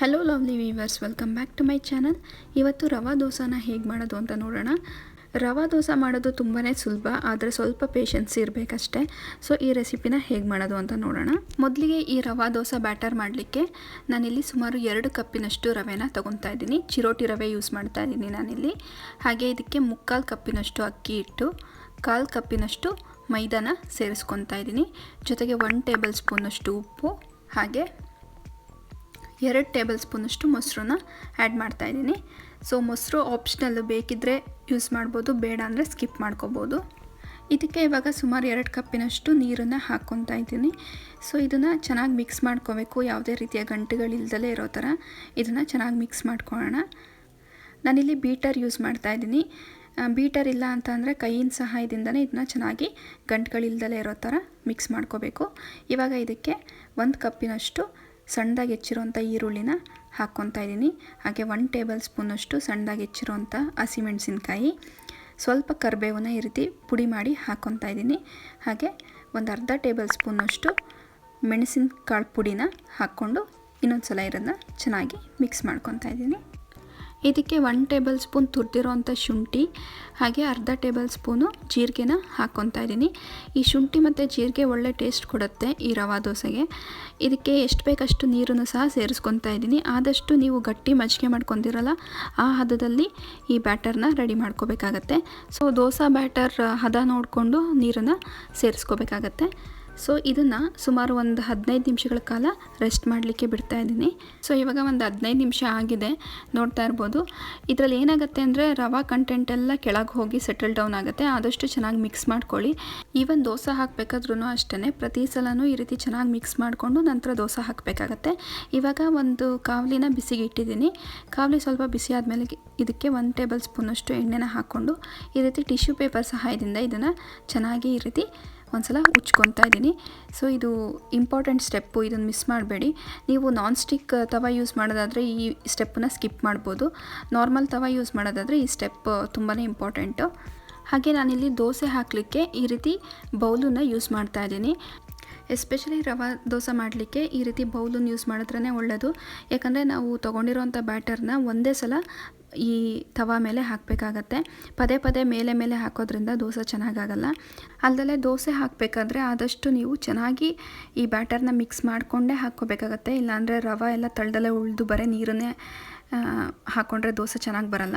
Hello lovely viewers welcome back to my channel ಇವತ್ತು ರವಾ ದೋಸಾನ ಹೇಗೆ ಮಾಡೋದು ಅಂತ ನೋಡೋಣ. ರವಾ ದೋಸೆ ಮಾಡೋದು ತುಂಬಾ ಸುಲಭ, ಆದರೆ ಸ್ವಲ್ಪ ಪೇಷನ್ಸ್ ಇರಬೇಕಷ್ಟೆ. ಸೊ ಈ ರೆಸಿಪಿನ ಹೇಗೆ ಮಾಡೋದು ಅಂತ ನೋಡೋಣ. ಮೊದಲಿಗೆ ಈ ರವಾ ದೋಸೆ ಬ್ಯಾಟರ್ ಮಾಡಲಿಕ್ಕೆ ನಾನಿಲ್ಲಿ ಸುಮಾರು ಎರಡು ಕಪ್ಪಿನಷ್ಟು ರವೆನ ತೊಗೊತಾ ಇದ್ದೀನಿ. ಚಿರೋಟಿ ರವೆ ಯೂಸ್ ಮಾಡ್ತಾ ಇದ್ದೀನಿ ನಾನಿಲ್ಲಿ. ಹಾಗೆ ಇದಕ್ಕೆ ಮುಕ್ಕಾಲು ಕಪ್ಪಿನಷ್ಟು ಅಕ್ಕಿ ಹಿಟ್ಟು ಕಾಲು ಕಪ್ಪಿನಷ್ಟು ಮೈದಾನ ಸೇರಿಸ್ಕೊತಾ ಇದ್ದೀನಿ. ಜೊತೆಗೆ ಒನ್ ಟೇಬಲ್ ಸ್ಪೂನಷ್ಟು ಉಪ್ಪು, ಹಾಗೆ ಎರಡು ಟೇಬಲ್ ಸ್ಪೂನಷ್ಟು ಮೊಸರನ್ನ ಆ್ಯಡ್ ಮಾಡ್ತಾಯಿದ್ದೀನಿ ಸೊ, ಮೊಸರು ಆಪ್ಷನಲ್ಲು ಬೇಕಿದ್ದರೆ ಯೂಸ್ ಮಾಡ್ಬೋದು, ಬೇಡ ಅಂದರೆ ಸ್ಕಿಪ್ ಮಾಡ್ಕೋಬೋದು. ಇದಕ್ಕೆ ಇವಾಗ ಸುಮಾರು ಎರಡು ಕಪ್ಪಿನಷ್ಟು ನೀರನ್ನು ಹಾಕ್ಕೊತಾ ಇದ್ದೀನಿ. ಸೊ, ಇದನ್ನು ಚೆನ್ನಾಗಿ ಮಿಕ್ಸ್ ಮಾಡ್ಕೋಬೇಕು. ಯಾವುದೇ ರೀತಿಯ ಗಂಟುಗಳಿಲ್ದಲೇ ಇರೋ ಥರ ಇದನ್ನು ಚೆನ್ನಾಗಿ ಮಿಕ್ಸ್ ಮಾಡ್ಕೊಳ್ಳೋಣ. ನಾನಿಲ್ಲಿ ಬೀಟರ್ ಯೂಸ್ ಮಾಡ್ತಾ ಇದ್ದೀನಿ. ಬೀಟರ್ ಇಲ್ಲ ಅಂತ ಅಂದರೆ ಕೈಯಿನ ಸಹಾಯದಿಂದನೇ ಇದನ್ನ ಚೆನ್ನಾಗಿ ಗಂಟುಗಳಿಲ್ದಲೇ ಇರೋ ಥರ ಮಿಕ್ಸ್ ಮಾಡ್ಕೋಬೇಕು. ಇವಾಗ ಇದಕ್ಕೆ ಒಂದು ಕಪ್ಪಿನಷ್ಟು ಸಣ್ಣದಾಗಿ ಹೆಚ್ಚಿರೋಂಥ ಈರುಳ್ಳಿನ ಹಾಕ್ಕೊತಾ ಇದ್ದೀನಿ. ಹಾಗೆ ಒನ್ ಟೇಬಲ್ ಸ್ಪೂನಷ್ಟು ಸಣ್ಣದಾಗಿ ಹೆಚ್ಚಿರೋಂಥ ಹಸಿಮೆಣಸಿನ್ಕಾಯಿ ಸ್ವಲ್ಪ ಕರಿಬೇವನ್ನ ಈ ರೀತಿ ಪುಡಿ ಮಾಡಿ ಹಾಕ್ಕೊತಾ ಇದ್ದೀನಿ. ಹಾಗೆ ಒಂದು ಅರ್ಧ ಟೇಬಲ್ ಸ್ಪೂನಷ್ಟು ಮೆಣಸಿನ ಕಾಳು ಪುಡಿನ ಹಾಕ್ಕೊಂಡು ಇನ್ನೊಂದು ಸಲ ಇರೋದನ್ನ ಚೆನ್ನಾಗಿ ಮಿಕ್ಸ್ ಮಾಡ್ಕೊತಾ ಇದ್ದೀನಿ. ಇದಕ್ಕೆ ಒನ್ ಟೇಬಲ್ ಸ್ಪೂನ್ ತುರಿದಿರೋವಂಥ ಶುಂಠಿ, ಹಾಗೆ ಅರ್ಧ ಟೇಬಲ್ ಸ್ಪೂನು ಜೀರಿಗೆನ ಹಾಕ್ಕೊತಾ ಇದ್ದೀನಿ. ಈ ಶುಂಠಿ ಮತ್ತು ಜೀರಿಗೆ ಒಳ್ಳೆ ಟೇಸ್ಟ್ ಕೊಡುತ್ತೆ ಈ ರವಾ ದೋಸೆಗೆ. ಇದಕ್ಕೆ ಎಷ್ಟು ಬೇಕಷ್ಟು ನೀರನ್ನು ಸಹ ಸೇರಿಸ್ಕೊತಾ ಇದ್ದೀನಿ. ಆದಷ್ಟು ನೀವು ಗಟ್ಟಿ ಮಜ್ಜಿಗೆ ಮಾಡ್ಕೊಂಡಿರಲ್ಲ, ಆ ಹದದಲ್ಲಿ ಈ ಬ್ಯಾಟರ್ನ ರೆಡಿ ಮಾಡ್ಕೋಬೇಕಾಗತ್ತೆ. ಸೊ ದೋಸೆ ಬ್ಯಾಟರ್ ಹದ ನೋಡಿಕೊಂಡು ನೀರನ್ನು ಸೇರಿಸ್ಕೋಬೇಕಾಗತ್ತೆ. ಸೊ ಇದನ್ನು ಸುಮಾರು ಒಂದು ಹದಿನೈದು ನಿಮಿಷಗಳ ಕಾಲ ರೆಸ್ಟ್ ಮಾಡಲಿಕ್ಕೆ ಬಿಡ್ತಾ ಇದ್ದೀನಿ. ಸೊ ಇವಾಗ ಒಂದು ಹದಿನೈದು ನಿಮಿಷ ಆಗಿದೆ ನೋಡ್ತಾ ಇರ್ಬೋದು. ಇದರಲ್ಲಿ ಏನಾಗುತ್ತೆ ಅಂದರೆ ರವಾ ಕಂಟೆಂಟ್ ಎಲ್ಲ ಕೆಳಗೆ ಹೋಗಿ ಸೆಟಲ್ ಡೌನ್ ಆಗುತ್ತೆ. ಆದಷ್ಟು ಚೆನ್ನಾಗಿ ಮಿಕ್ಸ್ ಮಾಡ್ಕೊಳ್ಳಿ. ಈವನ್ ದೋಸೆ ಹಾಕಬೇಕಾದ್ರೂ ಅಷ್ಟೇ ಪ್ರತಿ ಸಲನೂ ಈ ರೀತಿ ಚೆನ್ನಾಗಿ ಮಿಕ್ಸ್ ಮಾಡಿಕೊಂಡು ನಂತರ ದೋಸೆ ಹಾಕಬೇಕಾಗತ್ತೆ. ಇವಾಗ ಒಂದು ಕಾವಲಿನ ಬಿಸಿಗೆ ಇಟ್ಟಿದ್ದೀನಿ. ಕಾವಲಿ ಸ್ವಲ್ಪ ಬಿಸಿ ಆದಮೇಲೆ ಇದಕ್ಕೆ ಒಂದು ಟೇಬಲ್ ಸ್ಪೂನಷ್ಟು ಎಣ್ಣೆನ ಹಾಕ್ಕೊಂಡು ಈ ರೀತಿ ಟಿಶ್ಯೂ ಪೇಪರ್ ಸಹಾಯದಿಂದ ಇದನ್ನು ಚೆನ್ನಾಗಿ ಈ ರೀತಿ ಒಂದ್ಸಲ ಉಚ್ಕೊತಾ ಇದ್ದೀನಿ. ಸೊ ಇದು ಇಂಪಾರ್ಟೆಂಟ್ ಸ್ಟೆಪ್ಪು ಇದನ್ನು ಮಿಸ್ ಮಾಡಬೇಡಿ. ನೀವು ನಾನ್ ಸ್ಟಿಕ್ ತವ ಯೂಸ್ ಮಾಡೋದಾದರೆ ಈ ಸ್ಟೆಪ್ಪನ್ನ ಸ್ಕಿಪ್ ಮಾಡ್ಬೋದು. ನಾರ್ಮಲ್ ತವ ಯೂಸ್ ಮಾಡೋದಾದರೆ ಈ ಸ್ಟೆಪ್ ತುಂಬಾ ಇಂಪಾರ್ಟೆಂಟು ಹಾಗೆ ನಾನಿಲ್ಲಿ ದೋಸೆ ಹಾಕಲಿಕ್ಕೆ ಈ ರೀತಿ ಬೌಲನ್ನು ಯೂಸ್ ಮಾಡ್ತಾ ಇದ್ದೀನಿ. ಎಸ್ಪೆಷಲಿ ರವಾ ದೋಸೆ ಮಾಡಲಿಕ್ಕೆ ಈ ರೀತಿ ಬೌಲನ್ನು ಯೂಸ್ ಮಾಡಿದ್ರೇ ಒಳ್ಳೆಯದು ಯಾಕಂದರೆ ನಾವು ತೊಗೊಂಡಿರೋಂಥ ಬ್ಯಾಟರ್ನ ಒಂದೇ ಸಲ ಈ ತವಾ ಮೇಲೆ ಹಾಕಬೇಕಾಗತ್ತೆ. ಪದೇ ಪದೇ ಮೇಲೆ ಮೇಲೆ ಹಾಕೋದ್ರಿಂದ ದೋಸೆ ಚೆನ್ನಾಗಾಗಲ್ಲ. ಅಲ್ಲದೆ ದೋಸೆ ಹಾಕಬೇಕಾದ್ರೆ ಆದಷ್ಟು ನೀವು ಚೆನ್ನಾಗಿ ಈ ಬ್ಯಾಟರ್ನ ಮಿಕ್ಸ್ ಮಾಡಿಕೊಂಡೇ ಹಾಕ್ಕೋಬೇಕಾಗತ್ತೆ. ಇಲ್ಲಾಂದರೆ ರವೆ ಎಲ್ಲ ತಳ್ಳದಲ್ಲೇ ಉಳಿದು ಬರೀ ನೀರನ್ನೇ ಹಾಕ್ಕೊಂಡ್ರೆ ದೋಸೆ ಚೆನ್ನಾಗಿ ಬರಲ್ಲ.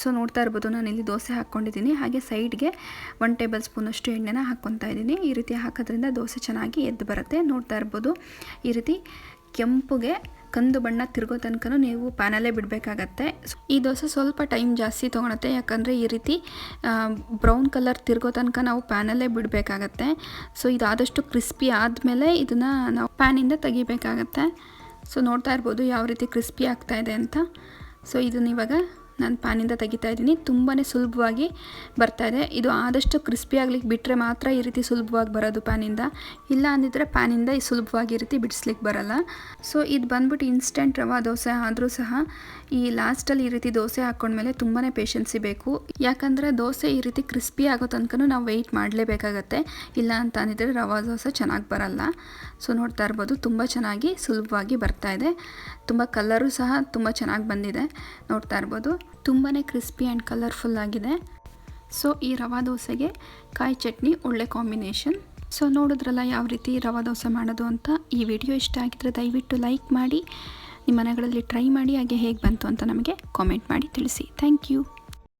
ಸೊ ನೋಡ್ತಾ ಇರ್ಬೋದು, ನಾನು ಇಲ್ಲಿ ದೋಸೆ ಹಾಕ್ಕೊಂಡಿದ್ದೀನಿ ಹಾಗೆ ಸೈಡ್ಗೆ ಒನ್ ಟೇಬಲ್ ಸ್ಪೂನಷ್ಟು ಎಣ್ಣೆನ ಹಾಕ್ಕೊತಾ ಇದ್ದೀನಿ. ಈ ರೀತಿ ಹಾಕೋದ್ರಿಂದ ದೋಸೆ ಚೆನ್ನಾಗಿ ಎದ್ದು ಬರುತ್ತೆ. ನೋಡ್ತಾ ಇರ್ಬೋದು, ಈ ರೀತಿ ಕೆಂಪುಗೆ ಕಂದು ಬಣ್ಣ ತಿರುಗೋ ತನಕ ನೀವು ಪ್ಯಾನಲ್ಲೇ ಬಿಡಬೇಕಾಗತ್ತೆ. ಈ ದೋಸೆ ಸ್ವಲ್ಪ ಟೈಮ್ ಜಾಸ್ತಿ ತೊಗೊಳತ್ತೆ. ಯಾಕಂದರೆ ಈ ರೀತಿ ಬ್ರೌನ್ ಕಲರ್ ತಿರುಗೋ ತನಕ ನಾವು ಪ್ಯಾನಲ್ಲೇ ಬಿಡಬೇಕಾಗತ್ತೆ. ಸೊ ಇದಾದಷ್ಟು ಕ್ರಿಸ್ಪಿ ಆದಮೇಲೆ ಇದನ್ನು ನಾವು ಪ್ಯಾನಿಂದ ತೆಗಿಬೇಕಾಗತ್ತೆ. ಸೊ ನೋಡ್ತಾ ಇರ್ಬೋದು ಯಾವ ರೀತಿ ಕ್ರಿಸ್ಪಿ ಆಗ್ತಾಯಿದೆ ಅಂತ. ಸೊ ಇದನ್ನ ಇವಾಗ ನಾನು ಪ್ಯಾನಿಂದ ತೆಗಿತಾ ಇದ್ದೀನಿ. ತುಂಬಾ ಸುಲಭವಾಗಿ ಇದೆ. ಇದು ಆದಷ್ಟು ಕ್ರಿಸ್ಪಿ ಆಗ್ಲಿಕ್ಕೆ ಬಿಟ್ಟರೆ ಮಾತ್ರ ಈ ರೀತಿ ಸುಲಭವಾಗಿ ಬರೋದು ಪ್ಯಾನಿಂದ ಇಲ್ಲ ಅಂದಿದ್ರೆ ಪ್ಯಾನಿಂದ ಈ ಸುಲಭವಾಗಿ ಈ ರೀತಿ ಬಿಡಿಸ್ಲಿಕ್ಕೆ ಬರೋಲ್ಲ. ಸೊ ಇದು ಬಂದ್ಬಿಟ್ಟು ಇನ್ಸ್ಟೆಂಟ್ ರವಾ, ದೋಸೆ ಆದರೂ ಸಹ ಈ ಲಾಸ್ಟಲ್ಲಿ ಈ ರೀತಿ ದೋಸೆ ಹಾಕ್ಕೊಂಡ್ಮೇಲೆ ತುಂಬಾ ಪೇಷನ್ಸಿ ಬೇಕು. ಯಾಕಂದರೆ ದೋಸೆ ಈ ರೀತಿ ಕ್ರಿಸ್ಪಿ ಆಗೋ ತನಕ ನಾವು ವೆಯ್ಟ್ ಮಾಡಲೇಬೇಕಾಗತ್ತೆ. ಇಲ್ಲ ಅಂತ ಅಂದಿದ್ರೆ ರವಾ, ದೋಸೆ ಚೆನ್ನಾಗಿ ಬರಲ್ಲ. ಸೊ ನೋಡ್ತಾ ಇರ್ಬೋದು, ತುಂಬ ಚೆನ್ನಾಗಿ ಸುಲಭವಾಗಿ ಬರ್ತಾ ಇದೆ. ತುಂಬ ಕಲರು ಸಹ ತುಂಬ ಚೆನ್ನಾಗಿ ಬಂದಿದೆ. ನೋಡ್ತಾ ಇರ್ಬೋದು. ತುಂಬಾ ಕ್ರಿಸ್ಪಿ ಆ್ಯಂಡ್ ಕಲರ್ಫುಲ್ ಆಗಿದೆ. ಸೊ, ಈ ರವಾ ದೋಸೆಗೆ ಕಾಯಿ ಚಟ್ನಿ, ಒಳ್ಳೆ ಕಾಂಬಿನೇಷನ್. ಸೊ, ನೋಡಿದ್ರಲ್ಲ ಯಾವ ರೀತಿ ರವಾ ದೋಸೆ ಮಾಡೋದು ಅಂತ. ಈ ವಿಡಿಯೋ ಇಷ್ಟ ಆಗಿದ್ರೆ ದಯವಿಟ್ಟು ಲೈಕ್ ಮಾಡಿ, ನಿಮ್ಮ ಮನೆಗಳಲ್ಲಿ ಟ್ರೈ ಮಾಡಿ, ಹಾಗೆ ಹೇಗೆ ಬಂತು ಅಂತ ನಮಗೆ ಕಾಮೆಂಟ್ ಮಾಡಿ ತಿಳಿಸಿ. Thank you.